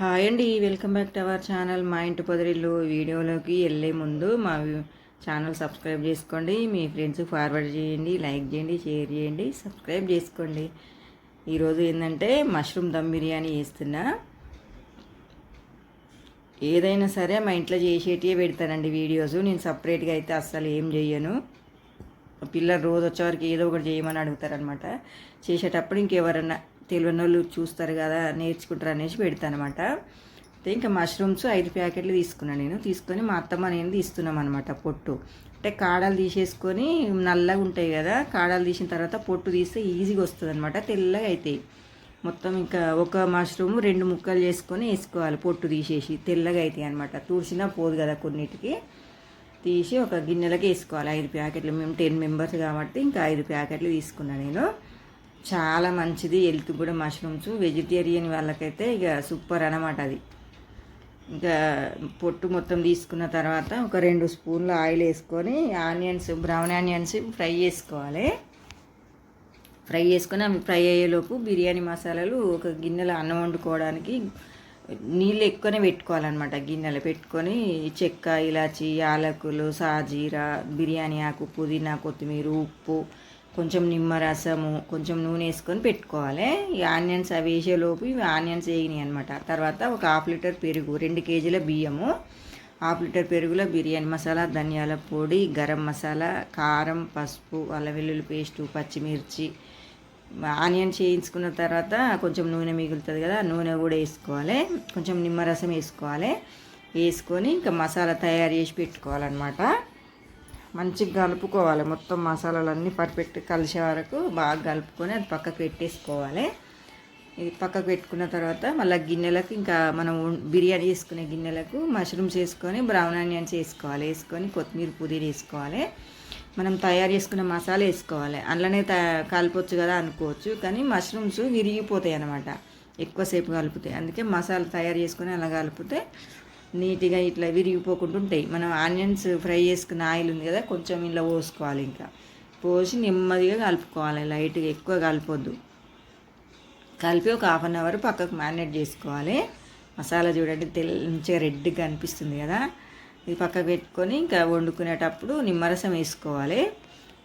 Hi అండి welcome back to our channel మా ఇంటి పొదరిల్లు. వీడియోలోకి వెళ్ళే ముందు మా ఛానల్ సబ్స్క్రైబ్ చేసుకోండి మీ ఫ్రెండ్స్ ఫార్వర్డ్ చేయండి లైక్ చేయండి షేర్ చేయండి సబ్స్క్రైబ్ చేసుకోండి. ఈరోజు ఏంటంటే మష్రూమ్ దమ్ బిర్యానీ చేస్తున్నా. ఏదైనా సరే మా ఇంట్లో చేసేటివే పెడతానండి వీడియోస్. నేను సపరేట్గా అయితే అస్సలు ఏం చేయను. పిల్లలు రోజు వచ్చేవారికి ఏదో ఒకటి చేయమని అడుగుతారనమాట చేసేటప్పుడు ఇంకెవరన్నా తెలియని వాళ్ళు చూస్తారు కదా నేర్చుకుంటారు అనేసి పెడతానమాట. అయితే ఇంకా మష్రూమ్స్ ఐదు ప్యాకెట్లు తీసుకున్నాను నేను. తీసుకొని మా అత్తమ్మ నేను తీస్తున్నాం అనమాట పొట్టు. అంటే కాడలు తీసేసుకొని నల్లగా ఉంటాయి కదా కాడలు తీసిన తర్వాత పొట్టు తీస్తే ఈజీగా వస్తుంది అనమాట తెల్లగా అవుతాయి మొత్తం ఇంకా ఒక మష్రూమ్ రెండు ముక్కలు చేసుకొని వేసుకోవాలి పొట్టు తీసేసి తెల్లగా అవుతాయి అనమాట తుడిచినా పోదు కదా కొన్నిటికి. తీసి ఒక గిన్నెలకి వేసుకోవాలి ఐదు ప్యాకెట్లు. మేము టెన్ మెంబర్స్ కాబట్టి ఇంకా ఐదు ప్యాకెట్లు తీసుకున్నాను నేను. చాలా మంచిది హెల్త్ కూడా మష్రూమ్స్. వెజిటేరియన్ వాళ్ళకైతే ఇక సూపర్ అనమాట అది. ఇంకా పొట్టు మొత్తం తీసుకున్న తర్వాత ఒక రెండు స్పూన్లు ఆయిల్ వేసుకొని ఆనియన్స్ బ్రౌన్ ఆనియన్స్ ఫ్రై చేసుకోవాలి. ఫ్రై చేసుకొని అవి ఫ్రై అయ్యేలోపు బిర్యానీ మసాలాలు ఒక గిన్నెలో అన్నం వండుకోవడానికి నీళ్ళు ఎక్కువనే పెట్టుకోవాలన్నమాట గిన్నెలో పెట్టుకొని. చెక్క ఇలాచి యాలకులు సాజీరా బిర్యానీ ఆకు పుదీనా కొత్తిమీర ఉప్పు కొంచెం నిమ్మరసము కొంచెం నూనె వేసుకొని పెట్టుకోవాలి. ఈ ఆనియన్స్ అవి వేసేలోపు ఇవి ఆనియన్స్ వేగినాయి అనమాట తర్వాత ఒక హాఫ్ లీటర్ పెరుగు రెండు కేజీల బియ్యము హాఫ్ లీటర్ పెరుగులో బిర్యానీ మసాలా ధనియాల పొడి గరం మసాలా కారం పసుపు అల్ల వెల్లుల్లి పేస్టు పచ్చిమిర్చి ఆనియన్ చేయించుకున్న తర్వాత కొంచెం నూనె మిగులుతుంది కదా నూనె కూడా వేసుకోవాలి. కొంచెం నిమ్మరసం వేసుకోవాలి. వేసుకొని ఇంకా మసాలా తయారు చేసి పెట్టుకోవాలన్నమాట. మంచిగా కలుపుకోవాలి. మొత్తం మసాలాలన్నీ పర్ఫెక్ట్ కలిసే వరకు బాగా కలుపుకొని అది పక్కకు పెట్టేసుకోవాలి. ఇది పక్కకు పెట్టుకున్న తర్వాత మళ్ళీ గిన్నెలకు ఇంకా మనం బిర్యానీ చేసుకునే గిన్నెలకు మష్రూమ్స్ వేసుకొని బ్రౌన్ ఆనియన్స్ వేసుకోవాలి వేసుకొని కొత్తిమీర పుదీనా వేసుకోవాలి. మనం తయారు చేసుకున్న మసాలా వేసుకోవాలి. అందులోనే త కలపొచ్చు కదా అనుకోవచ్చు. కానీ మష్రూమ్స్ విరిగిపోతాయి అన్నమాట. ఎక్కువసేపు కలుపుతాయి అందుకే మసాలా తయారు చేసుకొని అలా కలిపితే నీట్గా ఇట్లా విరిగిపోకుండా ఉంటాయి మనం ఆనియన్స్ ఫ్రై చేసుకున్న ఆయిల్ ఉంది కదా కొంచెం ఇలా పోసుకోవాలి ఇంకా. పోసి నెమ్మదిగా కలుపుకోవాలి లైట్గా ఎక్కువ కలపొద్దు. కలిపి ఒక హాఫ్ అన్ అవర్ పక్కకు మ్యారినేట్ చేసుకోవాలి. మసాలా చూడండి తెల్ల మంచిగా రెడ్గా అనిపిస్తుంది కదా. ఇది పక్కకు పెట్టుకొని ఇంకా వండుకునేటప్పుడు నిమ్మరసం వేసుకోవాలి.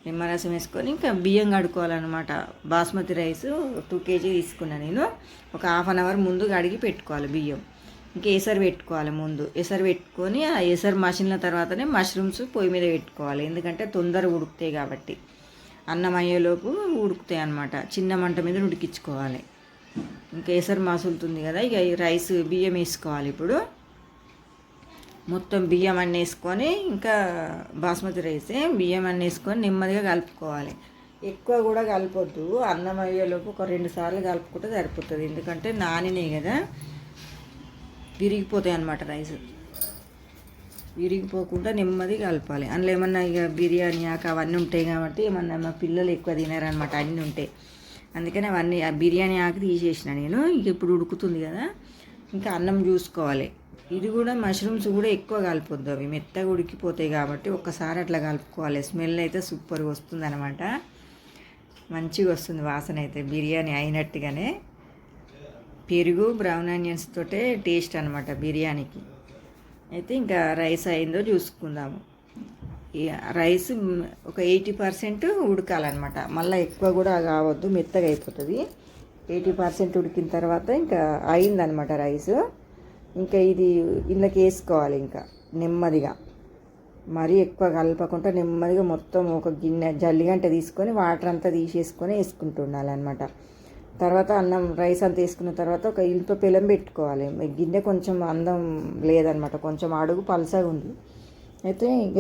నిమ్మరసం వేసుకొని ఇంకా బియ్యం కడుక్కోవాలన్నమాట. బాస్మతి రైస్ టూ కేజీ తీసుకున్నా నేను. ఒక హాఫ్ అన్ అవర్ ముందు కడిగి పెట్టుకోవాలి బియ్యం. ఇంకా ఎసరు పెట్టుకోవాలి ముందు. ఎసరు పెట్టుకొని ఆ ఎసరు మసిన తర్వాతనే మష్రూమ్స్ పొయ్యి మీద పెట్టుకోవాలి. ఎందుకంటే తొందరగా ఉడుకుతాయి కాబట్టి. అన్నం అయ్యేలోపు ఉడుకుతాయి అన్నమాట. చిన్న మంట మీద ఉడికించుకోవాలి. ఇంకా ఎసరు మసులుతుంది కదా ఇక రైస్ బియ్యం వేసుకోవాలి ఇప్పుడు. మొత్తం బియ్యం అన్నీ వేసుకొని ఇంకా బాస్మతి రైసే బియ్యం అన్నీ వేసుకొని నెమ్మదిగా కలుపుకోవాలి. ఎక్కువ కూడా కలపొద్దు. అన్నం అయ్యేలోపు ఒక రెండు సార్లు కలుపుకుంటే సరిపోతుంది. ఎందుకంటే నానినే కదా. విరిగిపోతాయి అన్నమాట రైస్. విరిగిపోకుండా నెమ్మది కలపాలి. అందులో ఏమన్నా ఇక బిర్యానీ ఆక అవన్నీ ఉంటాయి కాబట్టి ఏమన్నా మా పిల్లలు ఎక్కువ తినారనమాట అన్నీ ఉంటాయి. అందుకని అవన్నీ ఆ బిర్యానీ ఆకు తీసేసిన నేను. ఇక ఇప్పుడు ఉడుకుతుంది కదా. ఇంకా అన్నం చూసుకోవాలి. ఇది కూడా మష్రూమ్స్ కూడా ఎక్కువ కలుపుద్దు అవి. మెత్తగా ఉడికిపోతాయి కాబట్టి ఒక్కసారి అట్లా కలుపుకోవాలి. స్మెల్ అయితే సూపర్గా వస్తుంది అనమాట మంచిగా వస్తుంది వాసన అయితే బిర్యానీ అయినట్టుగానే. పెరుగు బ్రౌన్ ఆనియన్స్ తోటే టేస్ట్ అనమాట బిర్యానీకి. అయితే ఇంకా రైస్ అయిందో చూసుకుందాము. రైస్ ఒక ఎయిటీ పర్సెంట్ ఉడకాలన్నమాట. మళ్ళీ ఎక్కువ కూడా కావద్దు మెత్తగా అయిపోతుంది. ఎయిటీ పర్సెంట్ ఉడికిన తర్వాత ఇంకా అయిందనమాట రైస్. ఇంకా ఇది ఇళ్ళకి వేసుకోవాలి ఇంకా నెమ్మదిగా. మరీ ఎక్కువ కలపకుండా నెమ్మదిగా మొత్తం ఒక గిన్నె జల్లిగంట తీసుకొని వాటర్ అంతా తీసేసుకొని వేసుకుంటూ ఉండాలన్నమాట. తర్వాత అన్నం రైస్ అంత వేసుకున్న తర్వాత ఒక ఇనుప పిలం పెట్టుకోవాలి. గిన్నె కొంచెం అందం లేదనమాట. కొంచెం అడుగు పలసగా ఉంది. అయితే ఇక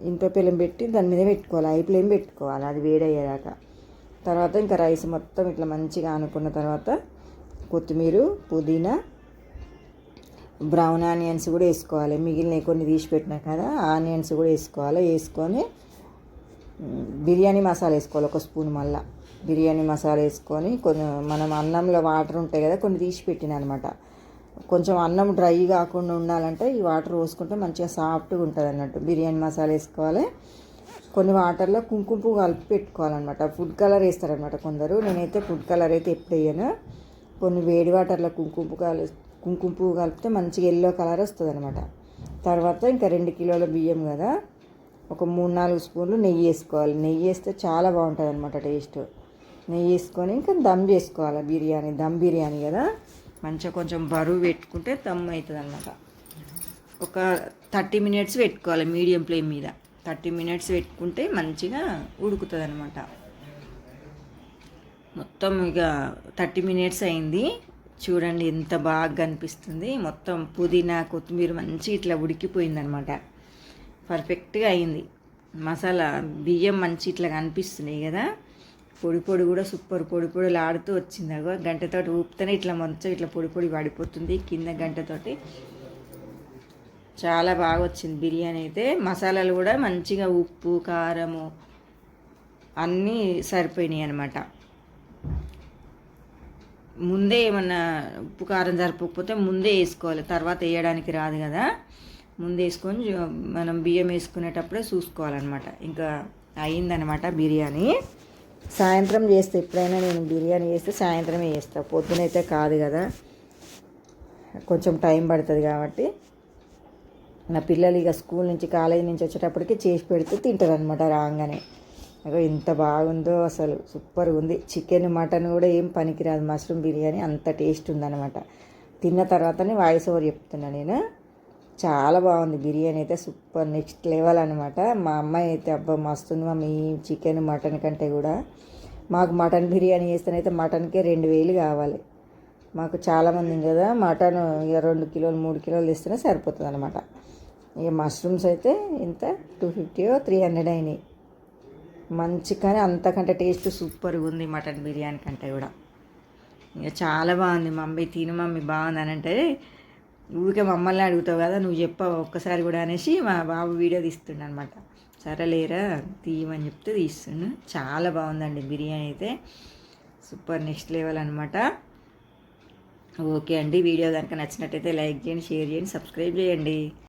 ఇనుప పిలం పెట్టి దాని మీద పెట్టుకోవాలి. ఐ ఫ్లేమ్ పెట్టుకోవాలి. అది వేడయ్యేదాకా. తర్వాత ఇంకా రైస్ మొత్తం ఇట్లా మంచిగా అనుకున్న తర్వాత కొత్తిమీర పుదీనా బ్రౌన్ ఆనియన్స్ కూడా వేసుకోవాలి. మిగిలిన కొన్ని తీసి పెట్టినా కదా ఆనియన్స్ కూడా వేసుకోవాలి. వేసుకొని బిర్యానీ మసాలా వేసుకోవాలి. ఒక స్పూన్ మళ్ళీ. బిర్యానీ మసాలా వేసుకొని కొన్ని మనం అన్నంలో వాటర్ ఉంటాయి కదా కొన్ని తీసి పెట్టిన అనమాట. కొంచెం అన్నం డ్రై కాకుండా ఉండాలంటే ఈ వాటర్ పోసుకుంటే మంచిగా సాఫ్ట్గా ఉంటుంది అన్నట్టు. బిర్యానీ మసాలా వేసుకోవాలి. కొన్ని వాటర్లో కుంకుమ పువ్వు కలిపి పెట్టుకోవాలన్నమాట. ఫుడ్ కలర్ వేస్తారనమాట కొందరు. నేనైతే ఫుడ్ కలర్ అయితే ఎప్పుడు వేయను. కొన్ని వేడి వాటర్లో కుంకుమ కలి కుంకుమ పువ్వు కలిపితే మంచిగా ఎల్లో కలర్ వస్తుంది అనమాట తర్వాత ఇంకా రెండు కిలోల బియ్యం కదా ఒక మూడు నాలుగు స్పూన్లు నెయ్యి వేసుకోవాలి. నెయ్యి వేస్తే చాలా బాగుంటుంది అనమాట టేస్ట్. నెయ్యి వేసుకొని ఇంకా దమ్ చేసుకోవాలి. బిర్యానీ దమ్ బిర్యానీ కదా? మంచిగా కొంచెం బరువు పెట్టుకుంటే దమ్ అవుతుంది అన్నమాట ఒక థర్టీ మినిట్స్ పెట్టుకోవాలి మీడియం ఫ్లేమ్ మీద. థర్టీ మినిట్స్ పెట్టుకుంటే మంచిగా ఉడుకుతుంది అనమాట మొత్తం ఇక థర్టీ మినిట్స్ అయింది. చూడండి ఎంత బాగా కనిపిస్తుంది. మొత్తం పుదీనా కొత్తిమీర మంచి ఇట్లా ఉడికిపోయింది అనమాట పర్ఫెక్ట్గా అయింది. మసాలా బియ్యం మంచి ఇట్లా కనిపిస్తున్నాయి కదా? పొడి పొడి కూడా సూపర్ పొడి పొడి లాడుతూ వచ్చింది. అగో గంటతోటి ఊపితేనే ఇట్లా మంచం ఇట్లా పొడి పొడి పడిపోతుంది కింద గంటతోటి చాలా బాగా వచ్చింది బిర్యానీ అయితే. మసాలాలు కూడా మంచిగా ఉప్పు కారము అన్నీ సరిపోయినాయి అనమాట ముందే ఏమన్నా ఉప్పు కారం సరిపోకపోతే ముందే వేసుకోవాలి. తర్వాత వేయడానికి రాదు కదా. ముందే వేసుకొని మనం బియ్యం వేసుకునేటప్పుడే చూసుకోవాలన్నమాట. ఇంకా అయిందనమాట బిర్యానీ. సాయంత్రం చేస్తే ఎప్పుడైనా నేను బిర్యానీ చేస్తే సాయంత్రమే చేస్తా. పొద్దునైతే కాదు కదా. కొంచెం టైం పడుతుంది కాబట్టి. నా పిల్లలు ఇక స్కూల్ నుంచి కాలేజీ నుంచి వచ్చేటప్పటికి చేసి పెడితే తింటారు అనమాట రాగానే. అగో ఎంత బాగుందో అసలు. సూపర్గా ఉంది. చికెన్ మటన్ కూడా ఏం పనికిరాదు. మష్రూమ్ బిర్యానీ అంత టేస్ట్ ఉందన్నమాట. తిన్న తర్వాతనే వాయిస్ ఓవర్ చెప్తున్నా నేను. చాలా బాగుంది. బిర్యానీ అయితే సూపర్ నెక్స్ట్ లెవెల్ అనమాట మా అమ్మాయి అయితే అబ్బా మస్తుంది మమ్మీ చికెన్ మటన్ కంటే కూడా. మాకు మటన్ బిర్యానీ చేస్తేనైతే మటన్కే రెండు వేలు కావాలి. మాకు చాలామంది కదా మటన్ ఇక రెండు కిలోలు మూడు కిలోలు ఇస్తేనే సరిపోతుంది అనమాట ఇక మష్రూమ్స్ అయితే ఇంత టూ ఫిఫ్టీయో త్రీ హండ్రెడ్ అయినాయి. మంచి కానీ అంతకంటే టేస్ట్ సూపర్గా ఉంది మటన్ బిర్యానీ కంటే కూడా. ఇక చాలా బాగుంది. మమ్మీ తిను మమ్మీ బాగుంది అని అంటే ఊరికే మమ్మల్ని అడుగుతావు కదా నువ్వు చెప్పావు ఒక్కసారి కూడా అనేసి మా బాబు వీడియో తీస్తుండ అనమాట సరేలేరా తీయమని చెప్తే తీస్తుండు. చాలా బాగుందండి బిర్యానీ అయితే. సూపర్ నెక్స్ట్ లెవెల్ అనమాట ఓకే అండి వీడియో కనుక నచ్చినట్టయితే లైక్ చేయండి షేర్ చేయండి సబ్స్క్రైబ్ చేయండి.